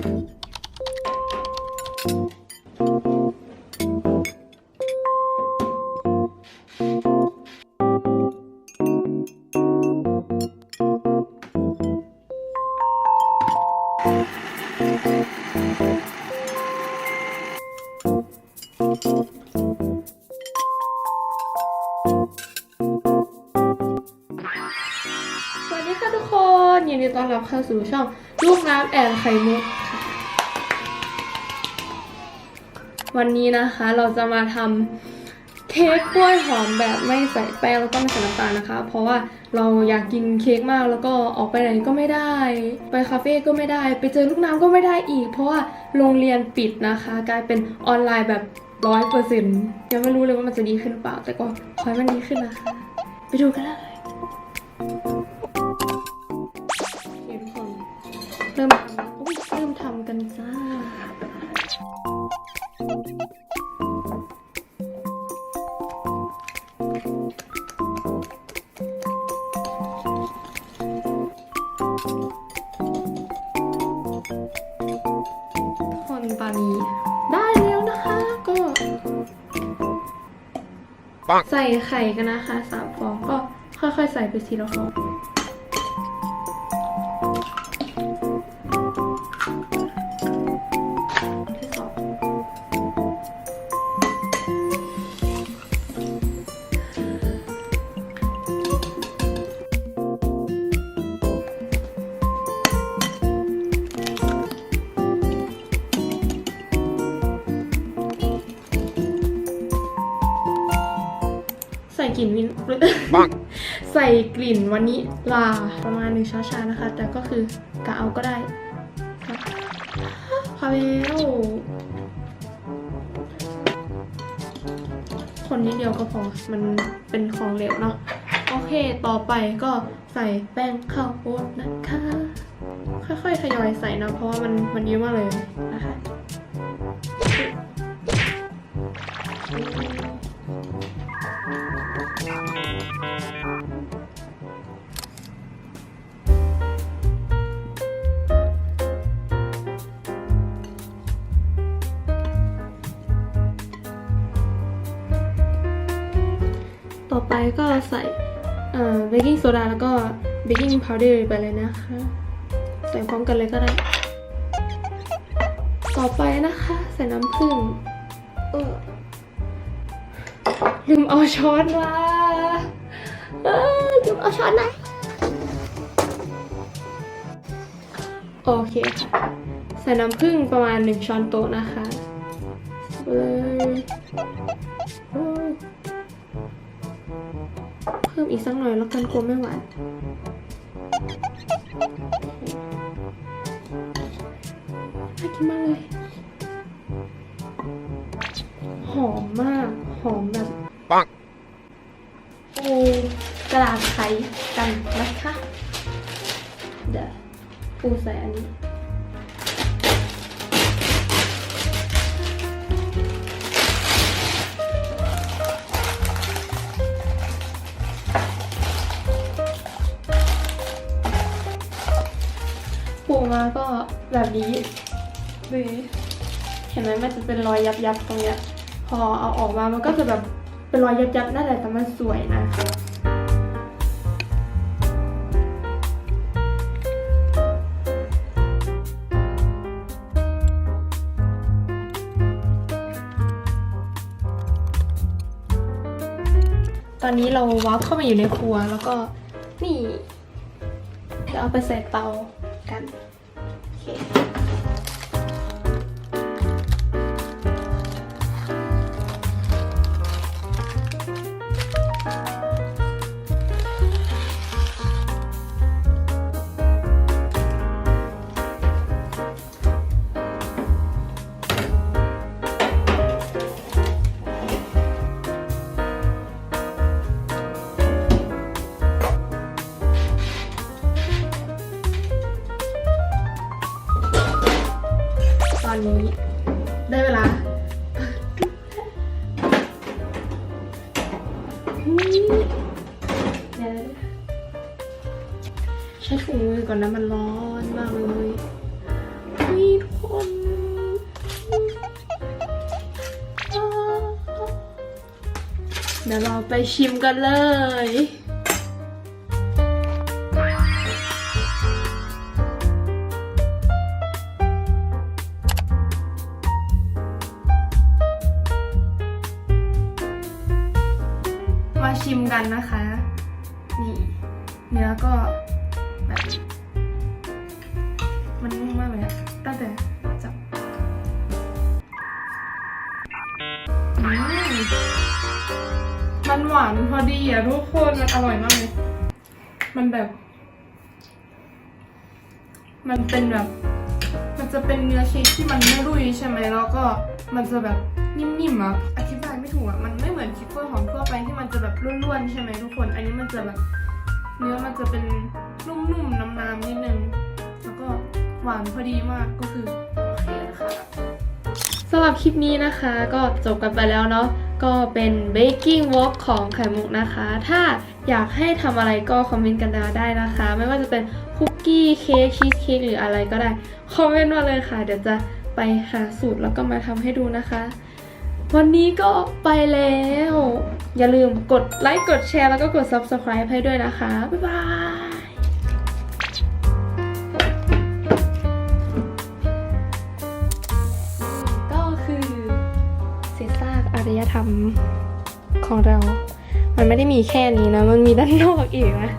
สวัสดีค่ะทุกคน ยินดีต้อนรับเข้าสู่ช่อง ลูกน้ำแอนไข่มุกค่ะวันนี้นะคะเราจะมาทำเค้กกล้วยหอมแบบไม่ใส่แป้งแล้วก็ไม่ใส่น้ำตาลนะคะ เพราะว่าเราอยากกินเค้กมากแล้วก็ออกไปไหนก็ไม่ได้ ไปคาเฟ่ก็ไม่ได้ ไปเจอลูกน้ำก็ไม่ได้อีก เพราะว่าโรงเรียนปิดนะคะ กลายเป็นออนไลน์แบบร้อยเปอร์เซ็นต์ยังไม่รู้เลยว่ามันจะดีขึ้นหรือเปล่า แต่ก็ขอให้มันดีขึ้นนะคะ ไปดูกันเลยำกันจ้า ทุกคนตอนนี้ได้แล้วนะคะก็ปังใส่ไข่กันนะคะสามฟองก็ค่อยๆ ใส่ไปทีละฟอง ลิ่นวิน Bonk. ใส่กลิ่นวานิลาประมาณหนึ่งช้อนชานะคะ แต่ก็คือกะเอาก็ได้ครับพอแล้วคนนิดเดียวก็พอมันเป็นของเหลวเนาะโอเค ต่อไปก็ใส่แป้งข้าวโพดนะคะ ค่อยๆทยอยใส่นะเพราะว่ามันมันเยอะมากเลยนะคะ ต่อไปก็ใส่เอ่อเบกกิ้งโซดาแล้วก็เบกกิ้งพาวเดอร์ไปเลยนะคะ ใส่พร้อมกันเลยก็ได้ ต่อไปนะคะ ใส่น้ำผึ้งเออลืมเอาช้อนมาลืมเอาช้อนมาโอเคค่ะ ใส่น้ำผึ้งประมาณหนึ่งช้อนโต๊ะนะคะเลย อีกสักหน่อยแล้วกันกลัวไม่หวานน่ากินมากเลย หอมมาก หอมแบบ Bonk. ปูกระดาษไขกันนะคะ เดี๋ยวปูใส่อันนี้ มาก็แบบนี้ดูเห็นไหมมันจะเป็นรอยยับยับๆตรงเนี้ย พอเอาออกมามันก็จะแบบเป็นรอยยับยับๆนั่นแหละแต่มันสวยนะตอนนี้เราวาร์ปเข้ามาอยู่ในครัวแล้วก็นี่จะเอาไปใส่เตา กั นี้ ได้เวลาใช้ถุงมือก่อนนะมันร้อนมากเลยทุกคนเดี๋ยวเราไปชิมกันเลย ชิมกันนะคะ นี่ เนื้อก็แบบมันนุ่มมากเลยตั้งแต่จับมันหวานพอดีอะทุกคนมันอร่อยมากเลย มันแบบ มันเป็นแบบ มันจะเป็นเนื้อเค้กที่มันไม่รุ่ยใช่ไหมแล้วก็มันจะแบบนิ่มๆอะ ธิบายไม่ถูกอะมันไม่เหมือนคิปเปอร์หอมทั่วไปที่มันจะแบบร่วนๆใช่ไหมทุกคน อันนี้มันจะแบบเนื้อมันจะเป็นนุ่มๆน้ำๆนิดนึง แล้วก็หวานพอดีมากก็คือโอเคนะคะสำหรับคลิปนี้นะคะก็จบกันไปแล้วเนาะก็เป็นเบกกิ้งวอล์กของไข่มุกนะคะ ถ้าอยากให้ทำอะไรก็คอมเมนต์กันมาได้นะคะ ไม่ว่าจะเป็นคุกกี้เค้กชีสเค้กหรืออะไรก็ได้ คอมเมนต์มาเลยค่ะ เดี๋ยวจะไปหาสูตรแล้วก็มาทำให้ดูนะคะ วันนี้ก็ไปแล้ว อย่าลืมกดไลค์กดแชร์แล้วก็กด Subscribe ให้ด้วยนะคะ บ๊ายบายก็คือเศษซากอารยธรรมของเรา มันไม่ได้มีแค่นี้นะ มันมีด้านนอกอีกนะ